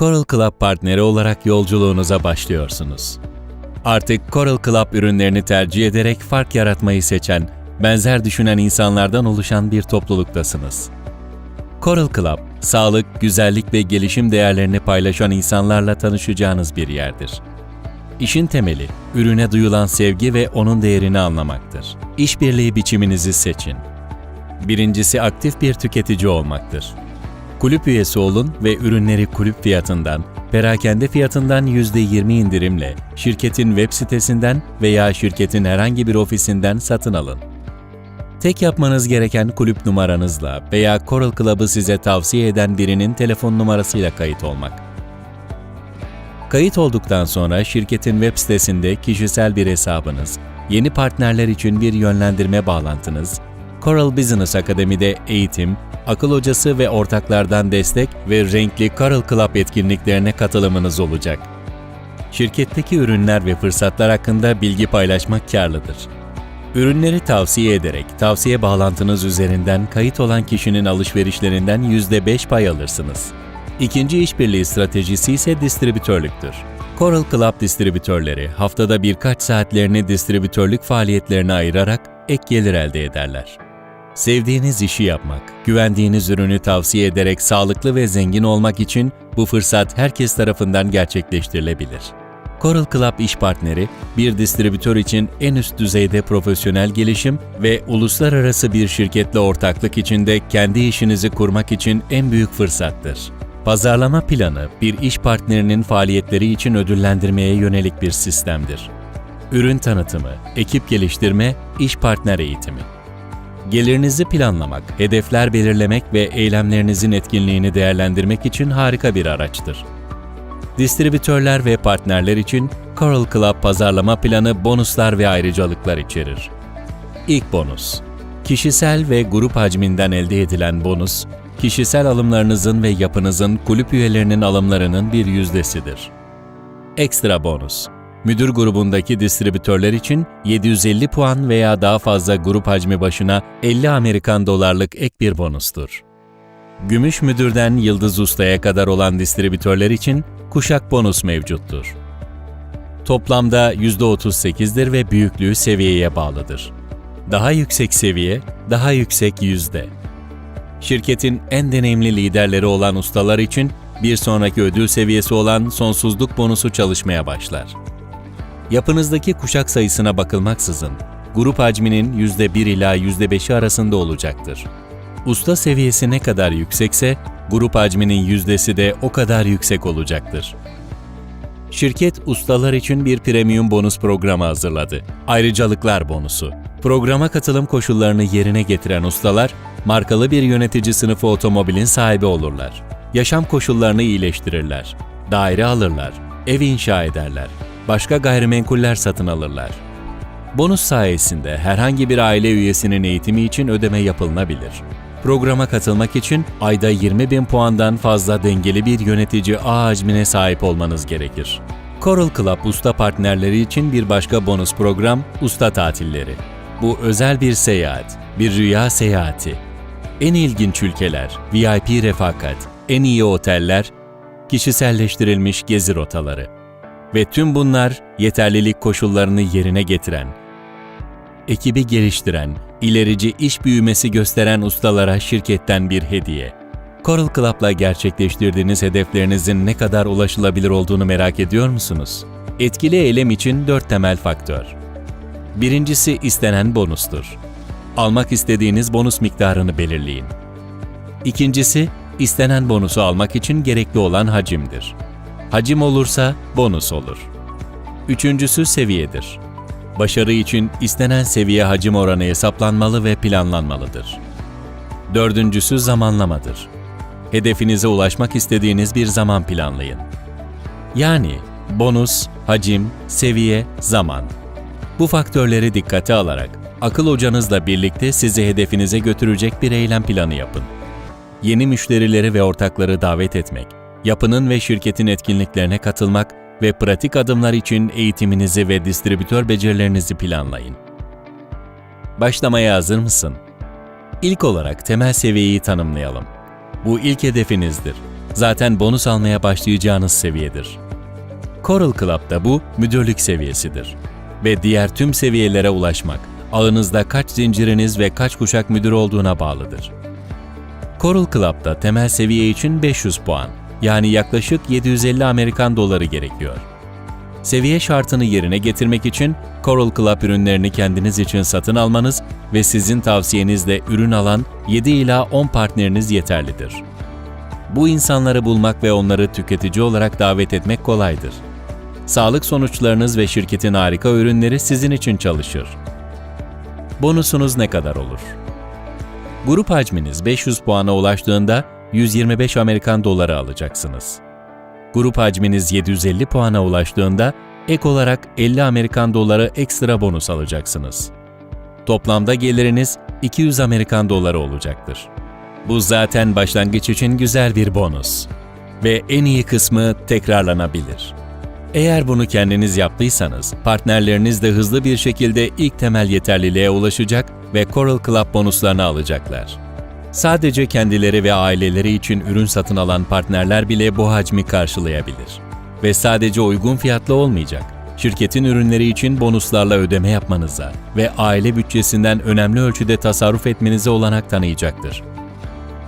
Coral Club partneri olarak yolculuğunuza başlıyorsunuz. Artık Coral Club ürünlerini tercih ederek fark yaratmayı seçen, benzer düşünen insanlardan oluşan bir topluluktasınız. Coral Club, sağlık, güzellik ve gelişim değerlerini paylaşan insanlarla tanışacağınız bir yerdir. İşin temeli, ürüne duyulan sevgi ve onun değerini anlamaktır. İşbirliği biçiminizi seçin. Birincisi aktif bir tüketici olmaktır. Kulüp üyesi olun ve ürünleri kulüp fiyatından, perakende fiyatından %20 indirimle şirketin web sitesinden veya şirketin herhangi bir ofisinden satın alın. Tek yapmanız gereken kulüp numaranızla veya Coral Club'ı size tavsiye eden birinin telefon numarasıyla kayıt olmak. Kayıt olduktan sonra şirketin web sitesinde kişisel bir hesabınız, yeni partnerler için bir yönlendirme bağlantınız, Coral Business Akademi'de eğitim, akıl hocası ve ortaklardan destek ve renkli Coral Club etkinliklerine katılımınız olacak. Şirketteki ürünler ve fırsatlar hakkında bilgi paylaşmak karlıdır. Ürünleri tavsiye ederek tavsiye bağlantınız üzerinden kayıt olan kişinin alışverişlerinden %5 pay alırsınız. İkinci işbirliği stratejisi ise distribütörlüktür. Coral Club distribütörleri haftada birkaç saatlerini distribütörlük faaliyetlerine ayırarak ek gelir elde ederler. Sevdiğiniz işi yapmak, güvendiğiniz ürünü tavsiye ederek sağlıklı ve zengin olmak için bu fırsat herkes tarafından gerçekleştirilebilir. Coral Club iş partneri, bir distribütör için en üst düzeyde profesyonel gelişim ve uluslararası bir şirketle ortaklık içinde kendi işinizi kurmak için en büyük fırsattır. Pazarlama planı, bir iş partnerinin faaliyetleri için ödüllendirmeye yönelik bir sistemdir. Ürün tanıtımı, ekip geliştirme, iş partner eğitimi. Gelirinizi planlamak, hedefler belirlemek ve eylemlerinizin etkinliğini değerlendirmek için harika bir araçtır. Distribütörler ve partnerler için Coral Club pazarlama planı bonuslar ve ayrıcalıklar içerir. İlk bonus. Kişisel ve grup hacminden elde edilen bonus, kişisel alımlarınızın ve yapınızın kulüp üyelerinin alımlarının bir yüzdesidir. Ekstra bonus. Müdür grubundaki distribütörler için 750 puan veya daha fazla grup hacmi başına 50 Amerikan dolarlık ek bir bonustur. Gümüş müdürden Yıldız Usta'ya kadar olan distribütörler için kuşak bonus mevcuttur. Toplamda %38'dir ve büyüklüğü seviyeye bağlıdır. Daha yüksek seviye, daha yüksek yüzde. Şirketin en deneyimli liderleri olan ustalar için bir sonraki ödül seviyesi olan sonsuzluk bonusu çalışmaya başlar. Yapınızdaki kuşak sayısına bakılmaksızın, grup hacminin %1 ila %5'i arasında olacaktır. Usta seviyesi ne kadar yüksekse, grup hacminin yüzdesi de o kadar yüksek olacaktır. Şirket ustalar için bir premium bonus programı hazırladı. Ayrıcalıklar bonusu. Programa katılım koşullarını yerine getiren ustalar, markalı bir yönetici sınıfı otomobilin sahibi olurlar. Yaşam koşullarını iyileştirirler. Daire alırlar, ev inşa ederler, başka gayrimenkuller satın alırlar. Bonus sayesinde herhangi bir aile üyesinin eğitimi için ödeme yapılabilir. Programa katılmak için ayda 20 bin puandan fazla dengeli bir yönetici ağ hacmine sahip olmanız gerekir. Coral Club usta partnerleri için bir başka bonus program Usta Tatilleri. Bu özel bir seyahat, bir rüya seyahati. En ilginç ülkeler, VIP refakat, en iyi oteller, kişiselleştirilmiş gezi rotaları. Ve tüm bunlar yeterlilik koşullarını yerine getiren, ekibi geliştiren, ilerici iş büyümesi gösteren ustalara şirketten bir hediye. Coral Club'la gerçekleştirdiğiniz hedeflerinizin ne kadar ulaşılabilir olduğunu merak ediyor musunuz? Etkili eylem için dört temel faktör. Birincisi istenen bonustur. Almak istediğiniz bonus miktarını belirleyin. İkincisi, istenen bonusu almak için gerekli olan hacimdir. Hacim olursa bonus olur. Üçüncüsü seviyedir. Başarı için istenen seviye hacim oranı hesaplanmalı ve planlanmalıdır. Dördüncüsü zamanlamadır. Hedefinize ulaşmak istediğiniz bir zaman planlayın. Yani bonus, hacim, seviye, zaman. Bu faktörleri dikkate alarak akıl hocanızla birlikte sizi hedefinize götürecek bir eylem planı yapın. Yeni müşterileri ve ortakları davet etmek, yapının ve şirketin etkinliklerine katılmak ve pratik adımlar için eğitiminizi ve distribütör becerilerinizi planlayın. Başlamaya hazır mısın? İlk olarak temel seviyeyi tanımlayalım. Bu ilk hedefinizdir. zaten bonus almaya başlayacağınız seviyedir. Coral Club'da bu müdürlük seviyesidir. Ve diğer tüm seviyelere ulaşmak, ağınızda kaç zinciriniz ve kaç kuşak müdür olduğuna bağlıdır. Coral Club'da temel seviye için 500 puan, yani yaklaşık 750 Amerikan doları gerekiyor. Seviye şartını yerine getirmek için Coral Club ürünlerini kendiniz için satın almanız ve sizin tavsiyenizle ürün alan 7 ila 10 partneriniz yeterlidir. Bu insanları bulmak ve onları tüketici olarak davet etmek kolaydır. Sağlık sonuçlarınız ve şirketin harika ürünleri sizin için çalışır. Bonusunuz ne kadar olur? Grup hacminiz 500 puana ulaştığında 125 Amerikan doları alacaksınız. Grup hacminiz 750 puana ulaştığında ek olarak 50 Amerikan doları ekstra bonus alacaksınız. Toplamda geliriniz 200 Amerikan doları olacaktır. Bu zaten başlangıç için güzel bir bonus. Ve en iyi kısmı tekrarlanabilir. Eğer bunu kendiniz yaptıysanız, partnerleriniz de hızlı bir şekilde ilk temel yeterliliğe ulaşacak ve Coral Club bonuslarını alacaklar. Sadece kendileri ve aileleri için ürün satın alan partnerler bile bu hacmi karşılayabilir. Ve sadece uygun fiyatlı olmayacak. Şirketin ürünleri için bonuslarla ödeme yapmanıza ve aile bütçesinden önemli ölçüde tasarruf etmenize olanak tanıyacaktır.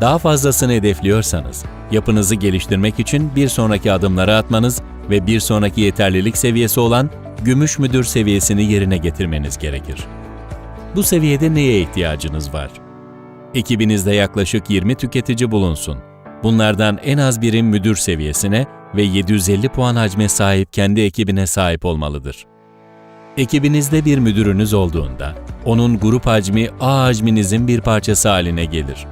Daha fazlasını hedefliyorsanız, yapınızı geliştirmek için bir sonraki adımları atmanız ve bir sonraki yeterlilik seviyesi olan gümüş müdür seviyesini yerine getirmeniz gerekir. Bu seviyede neye ihtiyacınız var? Ekibinizde yaklaşık 20 tüketici bulunsun. Bunlardan en az biri müdür seviyesine ve 750 puan hacme sahip kendi ekibine sahip olmalıdır. Ekibinizde bir müdürünüz olduğunda, onun grup hacmi A hacminizin bir parçası haline gelir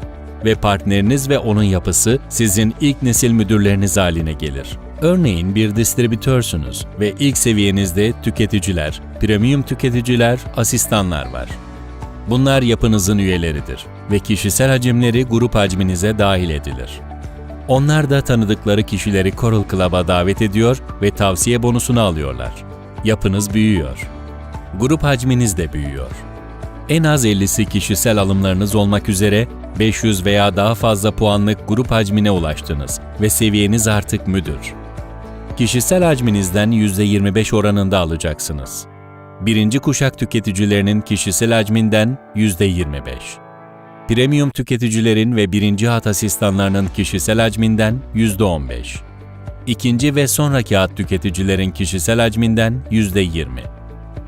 ve partneriniz ve onun yapısı sizin ilk nesil müdürleriniz haline gelir. Örneğin bir distribütörsünüz ve ilk seviyenizde tüketiciler, premium tüketiciler, asistanlar var. Bunlar yapınızın üyeleridir ve kişisel hacimleri grup hacminize dahil edilir. Onlar da tanıdıkları kişileri Coral Club'a davet ediyor ve tavsiye bonusunu alıyorlar. Yapınız büyüyor. Grup hacminiz de büyüyor. En az 50'si kişisel alımlarınız olmak üzere 500 veya daha fazla puanlık grup hacmine ulaştınız ve seviyeniz artık müdür. Kişisel hacminizden %25 oranında alacaksınız. Birinci kuşak tüketicilerinin kişisel hacminden %25. Premium tüketicilerin ve birinci hat asistanlarının kişisel hacminden %15. İkinci ve sonraki hat tüketicilerin kişisel hacminden %20.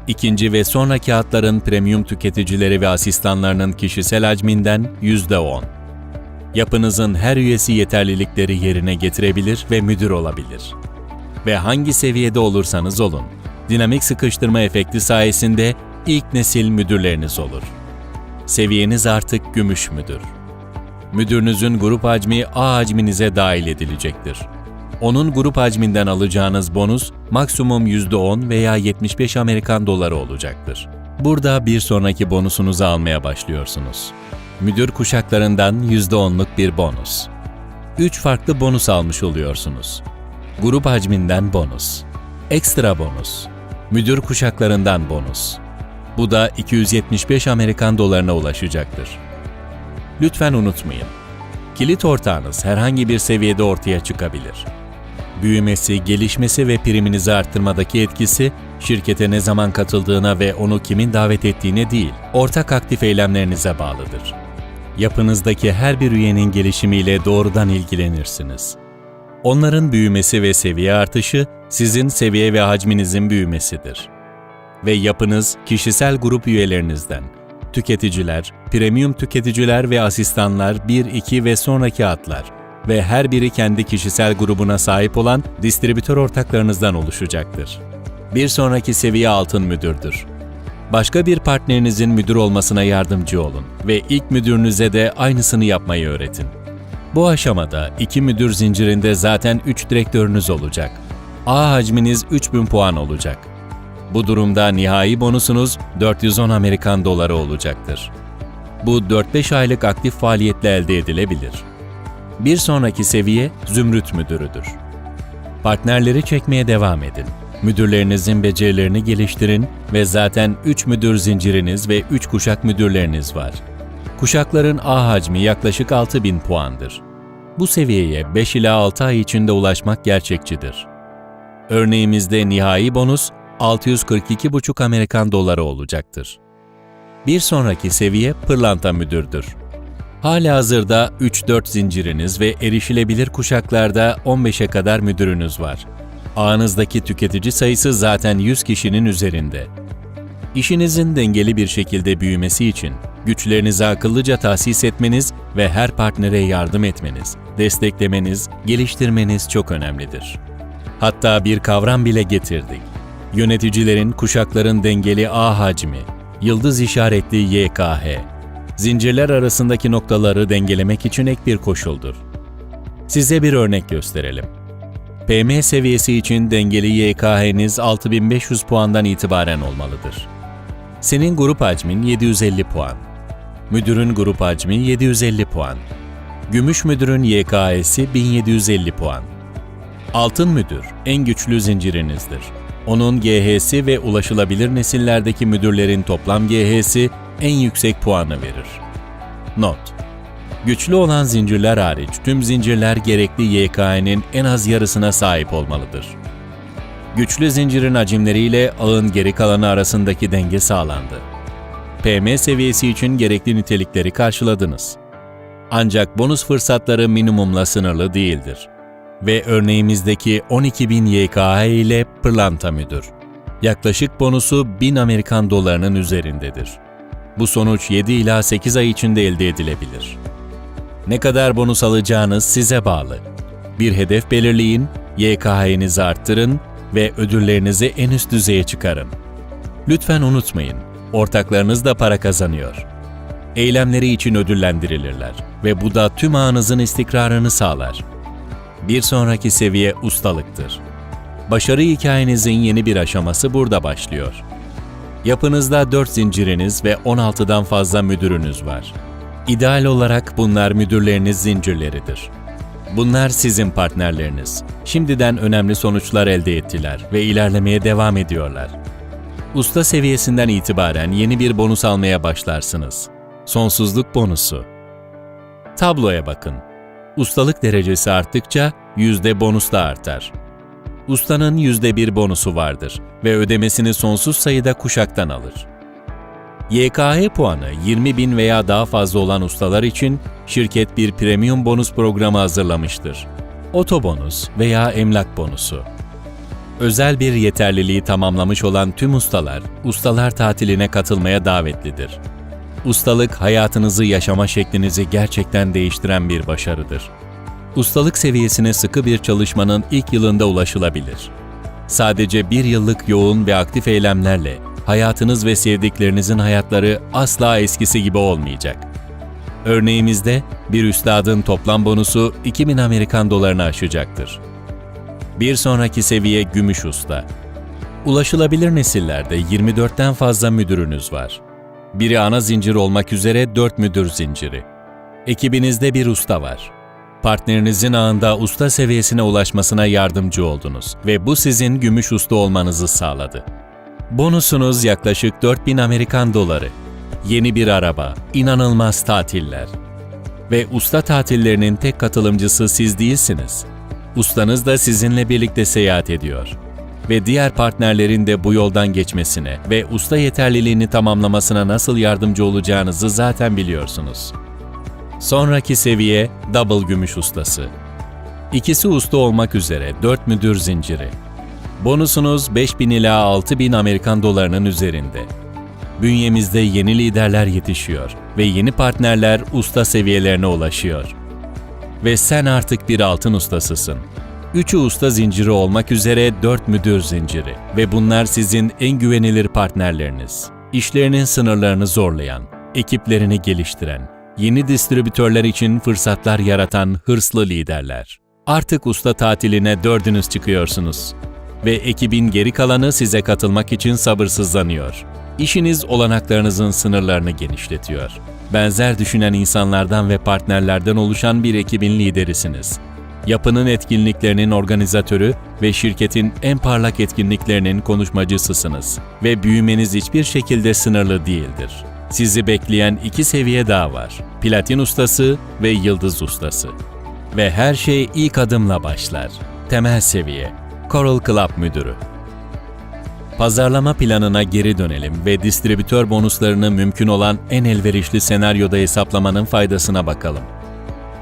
İkinci ve sonraki hatların premium tüketicileri ve asistanlarının kişisel hacminden %10. Yapınızın her üyesi yeterlilikleri yerine getirebilir ve müdür olabilir. Ve hangi seviyede olursanız olun, dinamik sıkıştırma efekti sayesinde ilk nesil müdürleriniz olur. Seviyeniz artık gümüş müdür. Müdürünüzün grup hacmi A hacminize dahil edilecektir. Onun grup hacminden alacağınız bonus maksimum %10 veya 75 Amerikan doları olacaktır. Burada bir sonraki bonusunuzu almaya başlıyorsunuz. Müdür kuşaklarından %10'luk bir bonus. 3 farklı bonus almış oluyorsunuz. Grup hacminden bonus. Ekstra bonus. Müdür kuşaklarından bonus. Bu da 275 Amerikan dolarına ulaşacaktır. Lütfen unutmayın. Kilit ortağınız herhangi bir seviyede ortaya çıkabilir. Büyümesi, gelişmesi ve priminizi arttırmadaki etkisi, şirkete ne zaman katıldığına ve onu kimin davet ettiğine değil, ortak aktif eylemlerinize bağlıdır. Yapınızdaki her bir üyenin gelişimiyle doğrudan ilgilenirsiniz. Onların büyümesi ve seviye artışı, sizin seviye ve hacminizin büyümesidir. Ve yapınız, kişisel grup üyelerinizden, tüketiciler, premium tüketiciler ve asistanlar 1, 2 ve sonraki hatlar ve her biri kendi kişisel grubuna sahip olan distribütör ortaklarınızdan oluşacaktır. Bir sonraki seviye altın müdürdür. Başka bir partnerinizin müdür olmasına yardımcı olun ve ilk müdürünüze de aynısını yapmayı öğretin. Bu aşamada iki müdür zincirinde zaten 3 direktörünüz olacak. A hacminiz 3000 puan olacak. Bu durumda nihai bonusunuz 410 Amerikan doları olacaktır. Bu 4-5 aylık aktif faaliyetle elde edilebilir. Bir sonraki seviye zümrüt müdürüdür. Partnerleri çekmeye devam edin. Müdürlerinizin becerilerini geliştirin ve zaten 3 müdür zinciriniz ve 3 kuşak müdürleriniz var. Kuşakların A hacmi yaklaşık 6000 puandır. Bu seviyeye 5 ila 6 ay içinde ulaşmak gerçekçidir. Örneğimizde nihai bonus 642,5 Amerikan doları olacaktır. Bir sonraki seviye pırlanta müdürdür. Hala hazırda 3-4 zinciriniz ve erişilebilir kuşaklarda 15'e kadar müdürünüz var. Ağınızdaki tüketici sayısı zaten 100 kişinin üzerinde. İşinizin dengeli bir şekilde büyümesi için güçlerinizi akıllıca tahsis etmeniz ve her partnere yardım etmeniz, desteklemeniz, geliştirmeniz çok önemlidir. Hatta bir kavram bile getirdik. Yöneticilerin kuşakların dengeli A hacmi, yıldız işaretli YKH, zincirler arasındaki noktaları dengelemek için ek bir koşuldur. Size bir örnek gösterelim. PM seviyesi için dengeli YKH'niz 6500 puandan itibaren olmalıdır. Senin grup hacmin 750 puan. Müdürün grup hacmi 750 puan. Gümüş müdürün YKH'si 1750 puan. Altın müdür en güçlü zincirinizdir. Onun GH'si ve ulaşılabilir nesillerdeki müdürlerin toplam GH'si en yüksek puanı verir. Not Güçlü olan zincirler hariç tüm zincirler gerekli YK'nin en az yarısına sahip olmalıdır. Güçlü zincirin hacimleriyle ağın geri kalanı arasındaki denge sağlandı. PM seviyesi için gerekli nitelikleri karşıladınız. Ancak bonus fırsatları minimumla sınırlı değildir. Ve örneğimizdeki 12.000 YKH ile pırlanta müdür. Yaklaşık bonusu 1000 Amerikan dolarının üzerindedir. Bu sonuç 7 ila 8 ay içinde elde edilebilir. Ne kadar bonus alacağınız size bağlı. Bir hedef belirleyin, YKH'nizi arttırın ve ödüllerinizi en üst düzeye çıkarın. Lütfen unutmayın, ortaklarınız da para kazanıyor. Eylemleri için ödüllendirilirler ve bu da tüm ağınızın istikrarını sağlar. Bir sonraki seviye ustalıktır. Başarı hikayenizin yeni bir aşaması burada başlıyor. Yapınızda 4 zinciriniz ve 16'dan fazla müdürünüz var. İdeal olarak bunlar müdürleriniz zincirleridir. Bunlar sizin partnerleriniz. Şimdiden önemli sonuçlar elde ettiler ve ilerlemeye devam ediyorlar. Usta seviyesinden itibaren yeni bir bonus almaya başlarsınız. Sonsuzluk bonusu. Tabloya bakın. Ustalık derecesi arttıkça yüzde bonus da artar. Ustanın yüzde bir bonusu vardır ve ödemesini sonsuz sayıda kuşaktan alır. YKH puanı 20 bin veya daha fazla olan ustalar için şirket bir premium bonus programı hazırlamıştır. Otobonus veya emlak bonusu. Özel bir yeterliliği tamamlamış olan tüm ustalar, ustalar tatiline katılmaya davetlidir. Ustalık hayatınızı yaşama şeklinizi gerçekten değiştiren bir başarıdır. Ustalık seviyesine sıkı bir çalışmanın ilk yılında ulaşılabilir. Sadece bir yıllık yoğun ve aktif eylemlerle hayatınız ve sevdiklerinizin hayatları asla eskisi gibi olmayacak. Örneğimizde bir üstadın toplam bonusu 2000 Amerikan dolarını aşacaktır. Bir sonraki seviye gümüş usta. Ulaşılabilir nesillerde 24'ten fazla müdürünüz var. Biri ana zincir olmak üzere 4 müdür zinciri. Ekibinizde bir usta var. Partnerinizin ağında usta seviyesine ulaşmasına yardımcı oldunuz ve bu sizin gümüş usta olmanızı sağladı. Bonusunuz yaklaşık 4000 Amerikan doları. Yeni bir araba, inanılmaz tatiller. Ve usta tatillerinin tek katılımcısı siz değilsiniz. Ustanız da sizinle birlikte seyahat ediyor. Ve diğer partnerlerin de bu yoldan geçmesine ve usta yeterliliğini tamamlamasına nasıl yardımcı olacağınızı zaten biliyorsunuz. Sonraki seviye double gümüş ustası. İkisi usta olmak üzere 4 müdür zinciri. Bonusunuz 5000 ila 6000 Amerikan dolarının üzerinde. Bünyemizde yeni liderler yetişiyor ve yeni partnerler usta seviyelerine ulaşıyor. Ve sen artık bir altın ustasısın. Üçü usta zinciri olmak üzere dört müdür zinciri ve bunlar sizin en güvenilir partnerleriniz. İşlerinin sınırlarını zorlayan, ekiplerini geliştiren, yeni distribütörler için fırsatlar yaratan hırslı liderler. Artık usta tatiline dördünüz çıkıyorsunuz ve ekibin geri kalanı size katılmak için sabırsızlanıyor. İşiniz olanaklarınızın sınırlarını genişletiyor. Benzer düşünen insanlardan ve partnerlerden oluşan bir ekibin liderisiniz. Yapının etkinliklerinin organizatörü ve şirketin en parlak etkinliklerinin konuşmacısısınız ve büyümeniz hiçbir şekilde sınırlı değildir. Sizi bekleyen iki seviye daha var. Platin ustası ve yıldız ustası. Ve her şey ilk adımla başlar. Temel seviye. Coral Club Müdürü. Pazarlama planına geri dönelim ve distribütör bonuslarını mümkün olan en elverişli senaryoda hesaplamanın faydasına bakalım.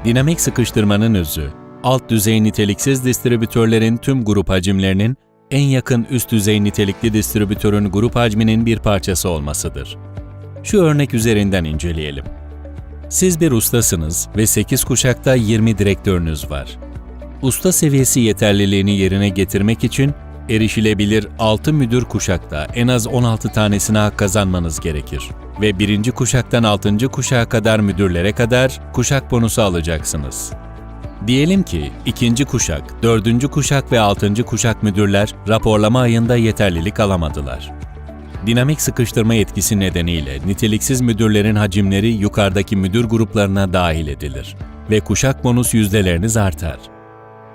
Dinamik sıkıştırmanın özü, alt düzey niteliksiz distribütörlerin tüm grup hacimlerinin en yakın üst düzey nitelikli distribütörün grup hacminin bir parçası olmasıdır. Şu örnek üzerinden inceleyelim. Siz bir ustasınız ve 8 kuşakta 20 direktörünüz var. Usta seviyesi yeterliliğini yerine getirmek için erişilebilir 6 müdür kuşakta en az 16 tanesine hak kazanmanız gerekir. Ve birinci kuşaktan 6. kuşağa kadar müdürlere kadar kuşak bonusu alacaksınız. Diyelim ki ikinci kuşak, dördüncü kuşak ve altıncı kuşak müdürler raporlama ayında yeterlilik alamadılar. Dinamik sıkıştırma etkisi nedeniyle niteliksiz müdürlerin hacimleri yukarıdaki müdür gruplarına dahil edilir ve kuşak bonus yüzdeleriniz artar.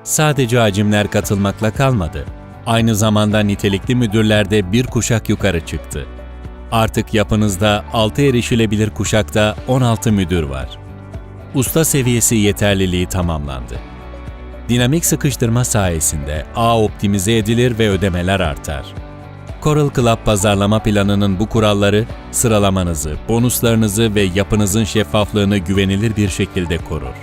Sadece hacimler katılmakla kalmadı. Aynı zamanda nitelikli müdürlerde bir kuşak yukarı çıktı. Artık yapınızda 6 erişilebilir kuşakta 16 müdür var. Usta seviyesi yeterliliği tamamlandı. Dinamik sıkıştırma sayesinde ağ optimize edilir ve ödemeler artar. Coral Club pazarlama planının bu kuralları sıralamanızı, bonuslarınızı ve yapınızın şeffaflığını güvenilir bir şekilde korur.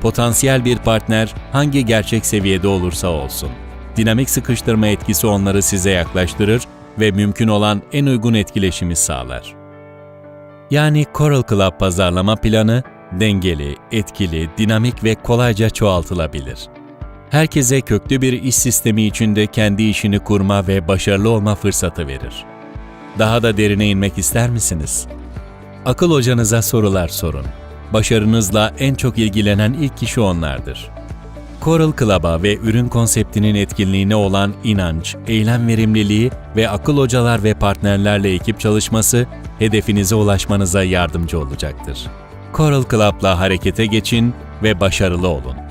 Potansiyel bir partner hangi gerçek seviyede olursa olsun, dinamik sıkıştırma etkisi onları size yaklaştırır ve mümkün olan en uygun etkileşimi sağlar. Yani Coral Club pazarlama planı dengeli, etkili, dinamik ve kolayca çoğaltılabilir. Herkese köklü bir iş sistemi içinde kendi işini kurma ve başarılı olma fırsatı verir. Daha da derine inmek ister misiniz? Akıl hocanıza sorular sorun. Başarınızla en çok ilgilenen ilk kişi onlardır. Coral Club'a ve ürün konseptinin etkinliğine olan inanç, eylem verimliliği ve akıl hocalar ve partnerlerle ekip çalışması hedefinize ulaşmanıza yardımcı olacaktır. Coral Club'la harekete geçin ve başarılı olun.